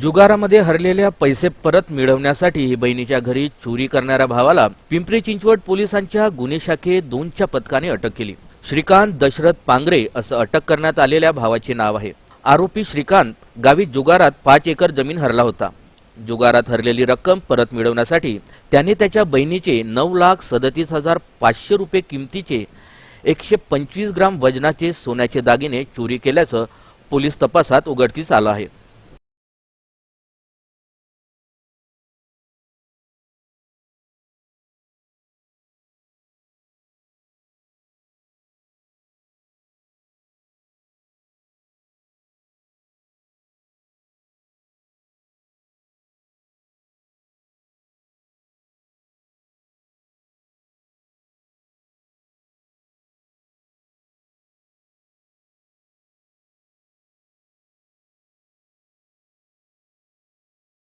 जुगारामध्ये हरलेल्या पैसे परत मिळवण्यासाठी बहिणीच्या घरी चोरी करणाऱ्या भावाला पिंपरी चिंचवड पोलिसांच्या गुन्हे शाखे दोनच्या पथकाने अटक केली. श्रीकांत दशरथ पांगरे असं अटक करण्यात आलेल्या भावाचे नाव आहे. आरोपी श्रीकांत गावी जुगारात पाच एकर जमीन हरला होता. जुगारात हरलेली रक्कम परत मिळवण्यासाठी त्याने त्याच्या बहिणीचे नऊ लाख सदतीस हजार पाचशे रुपये किमतीचे एकशे पंचवीस ग्राम वजनाचे सोन्याचे दागिने चोरी केल्याचं पोलीस तपासात उघडकीस आलं आहे.